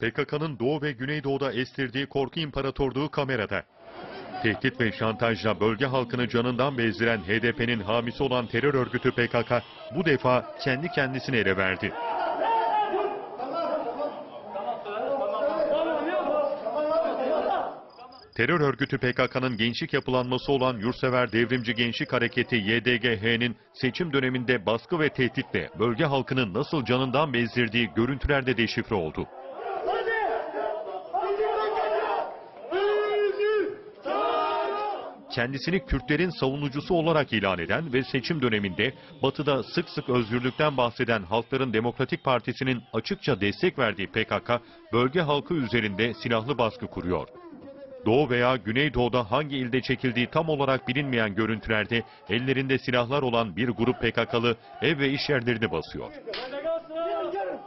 PKK'nın Doğu ve Güneydoğu'da estirdiği korku imparatorluğu kamerada. Tehdit ve şantajla bölge halkını canından bezdiren HDP'nin hamisi olan terör örgütü PKK bu defa kendi kendisine ele verdi. Terör örgütü PKK'nın gençlik yapılanması olan Yurtsever Devrimci Gençlik Hareketi YDGH'nin seçim döneminde baskı ve tehditle bölge halkını nasıl canından bezdirdiği görüntülerde deşifre oldu. Kendisini Kürtlerin savunucusu olarak ilan eden ve seçim döneminde batıda sık sık özgürlükten bahseden Halkların Demokratik Partisi'nin açıkça destek verdiği PKK, bölge halkı üzerinde silahlı baskı kuruyor. Doğu veya Güneydoğu'da hangi ilde çekildiği tam olarak bilinmeyen görüntülerde ellerinde silahlar olan bir grup PKK'lı ev ve iş yerlerini basıyor.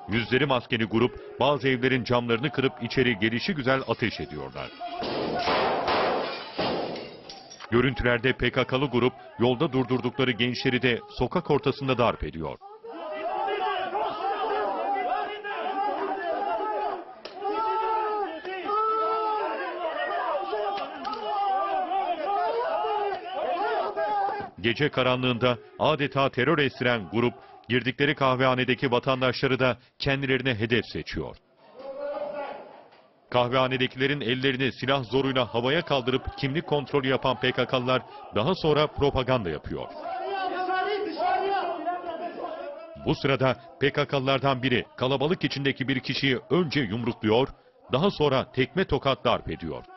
Yüzleri maskeli grup bazı evlerin camlarını kırıp içeri gelişi güzel ateş ediyorlar. Görüntülerde PKK'lı grup yolda durdurdukları gençleri de sokak ortasında darp ediyor. Gece karanlığında adeta terör estiren grup girdikleri kahvehanedeki vatandaşları da kendilerine hedef seçiyor. Kahvehanedekilerin ellerini silah zoruyla havaya kaldırıp kimlik kontrolü yapan PKK'lılar daha sonra propaganda yapıyor. Bu sırada PKK'lılardan biri kalabalık içindeki bir kişiyi önce yumrukluyor, daha sonra tekme tokat darp ediyor.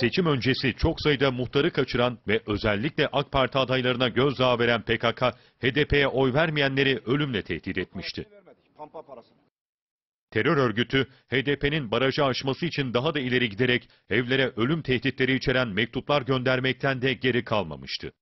Seçim öncesi çok sayıda muhtarı kaçıran ve özellikle AK Parti adaylarına gözdağı veren PKK, HDP'ye oy vermeyenleri ölümle tehdit etmişti. Terör örgütü HDP'nin barajı aşması için daha da ileri giderek evlere ölüm tehditleri içeren mektuplar göndermekten de geri kalmamıştı.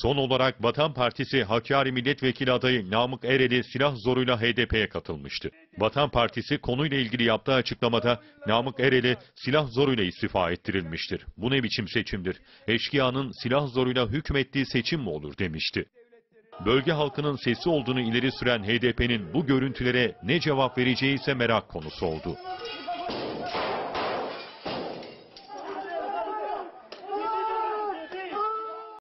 Son olarak Vatan Partisi Hakkari Milletvekili adayı Namık Ereli silah zoruyla HDP'ye katılmıştı. Vatan Partisi konuyla ilgili yaptığı açıklamada Namık Ereli silah zoruyla istifa ettirilmiştir. Bu ne biçim seçimdir? Eşkıyanın silah zoruyla hükmettiği seçim mi olur demişti. Bölge halkının sesi olduğunu ileri süren HDP'nin bu görüntülere ne cevap vereceği ise merak konusu oldu.